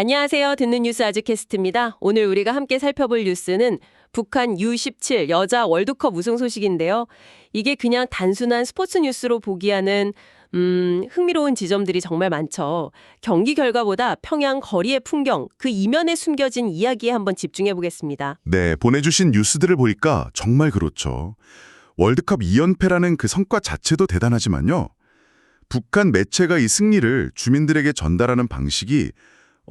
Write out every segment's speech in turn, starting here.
안녕하세요. 듣는 뉴스 아주캐스트입니다. 오늘 우리가 함께 살펴볼 뉴스는 북한 U17 여자 월드컵 우승 소식인데요. 이게 그냥 단순한 스포츠 뉴스로 보기에는 음, 흥미로운 지점들이 정말 많죠. 경기 결과보다 평양 거리의 풍경, 그 이면에 숨겨진 이야기에 한번 집중해 보겠습니다. 네, 보내주신 뉴스들을 보니까 정말 그렇죠. 월드컵 2연패라는 그 성과 자체도 대단하지만요. 북한 매체가 이 승리를 주민들에게 전달하는 방식이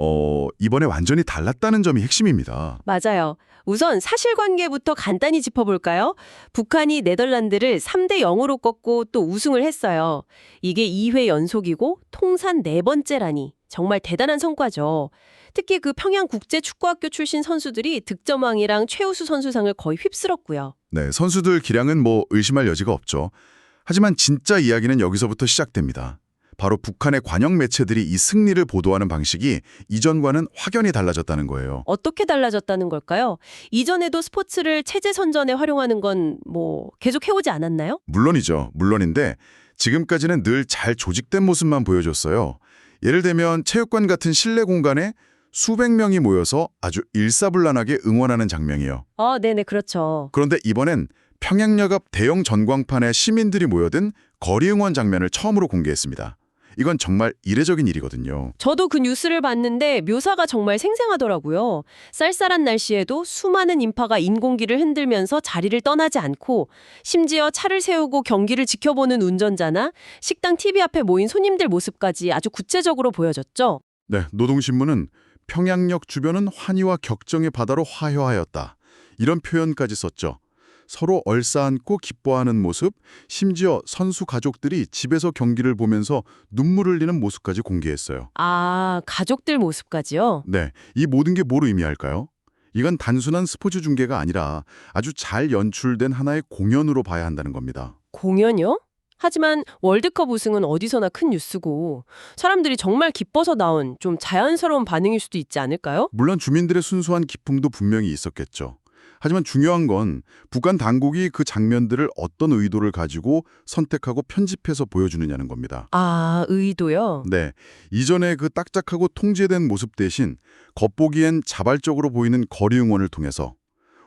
어, 이번에 완전히 달랐다는 점이 핵심입니다. 맞아요. 우선 사실관계부터 간단히 짚어볼까요? 북한이 네덜란드를 3대 0으로 꺾고 또 우승을 했어요. 이게 2회 연속이고 통산 네 번째라니 정말 대단한 성과죠. 특히 그 평양국제축구학교 출신 선수들이 득점왕이랑 최우수 선수상을 거의 휩쓸었고요. 네, 선수들 기량은 뭐 의심할 여지가 없죠. 하지만 진짜 이야기는 여기서부터 시작됩니다. 바로 북한의 관영 매체들이 이 승리를 보도하는 방식이 이전과는 확연히 달라졌다는 거예요. 어떻게 달라졌다는 걸까요? 이전에도 스포츠를 체제 선전에 활용하는 건 뭐 계속 해오지 않았나요? 물론이죠. 물론인데 지금까지는 늘 잘 조직된 모습만 보여줬어요. 예를 들면 체육관 같은 실내 공간에 수백 명이 모여서 아주 일사불란하게 응원하는 장면이요. 아, 네네, 그렇죠. 그런데 이번엔 평양역 앞 대형 전광판에 시민들이 모여든 거리 응원 장면을 처음으로 공개했습니다. 이건 정말 이례적인 일이거든요. 저도 그 뉴스를 봤는데 묘사가 정말 생생하더라고요. 쌀쌀한 날씨에도 수많은 인파가 인공기를 흔들면서 자리를 떠나지 않고 심지어 차를 세우고 경기를 지켜보는 운전자나 식당 TV 앞에 모인 손님들 모습까지 아주 구체적으로 보여졌죠. 네, 노동신문은 평양역 주변은 환희와 격정의 바다로 화효하였다. 이런 표현까지 썼죠. 서로 얼싸안고 기뻐하는 모습, 심지어 선수 가족들이 집에서 경기를 보면서 눈물 흘리는 모습까지 공개했어요. 아, 가족들 모습까지요? 네, 이 모든 게 뭐로 의미할까요? 이건 단순한 스포츠 중계가 아니라 아주 잘 연출된 하나의 공연으로 봐야 한다는 겁니다. 공연이요? 하지만 월드컵 우승은 어디서나 큰 뉴스고 사람들이 정말 기뻐서 나온 좀 자연스러운 반응일 수도 있지 않을까요? 물론 주민들의 순수한 기쁨도 분명히 있었겠죠. 하지만 중요한 건 북한 당국이 그 장면들을 어떤 의도를 가지고 선택하고 편집해서 보여주느냐는 겁니다. 아, 의도요? 네, 이전에 그 딱딱하고 통제된 모습 대신 겉보기엔 자발적으로 보이는 거리 응원을 통해서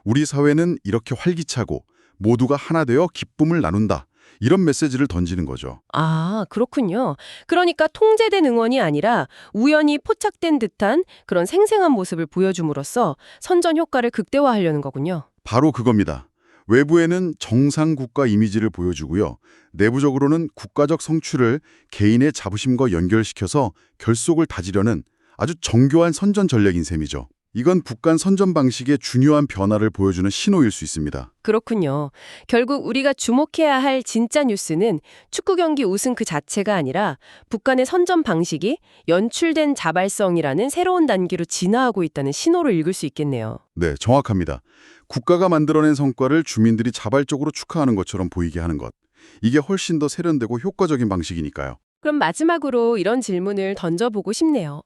우리 사회는 이렇게 활기차고 모두가 하나 되어 기쁨을 나눈다. 이런 메시지를 던지는 거죠. 아, 그렇군요. 그러니까 통제된 응원이 아니라 우연히 포착된 듯한 그런 생생한 모습을 보여줌으로써 선전 효과를 극대화하려는 거군요. 바로 그겁니다. 외부에는 정상 국가 이미지를 보여주고요. 내부적으로는 국가적 성취를 개인의 자부심과 연결시켜서 결속을 다지려는 아주 정교한 선전 전략인 셈이죠. 이건 북한 선전 방식의 중요한 변화를 보여주는 신호일 수 있습니다. 그렇군요. 결국 우리가 주목해야 할 진짜 뉴스는 축구 경기 우승 그 자체가 아니라 북한의 선전 방식이 연출된 자발성이라는 새로운 단계로 진화하고 있다는 신호를 읽을 수 있겠네요. 네, 정확합니다. 국가가 만들어낸 성과를 주민들이 자발적으로 축하하는 것처럼 보이게 하는 것. 이게 훨씬 더 세련되고 효과적인 방식이니까요. 그럼 마지막으로 이런 질문을 던져보고 싶네요.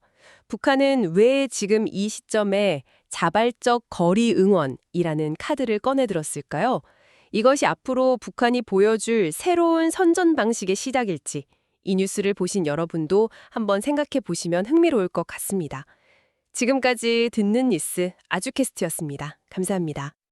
북한은 왜 지금 이 시점에 자발적 거리 응원이라는 카드를 꺼내들었을까요? 이것이 앞으로 북한이 보여줄 새로운 선전 방식의 시작일지 이 뉴스를 보신 여러분도 한번 생각해 보시면 흥미로울 것 같습니다. 지금까지 듣는 뉴스 아주캐스트였습니다. 감사합니다.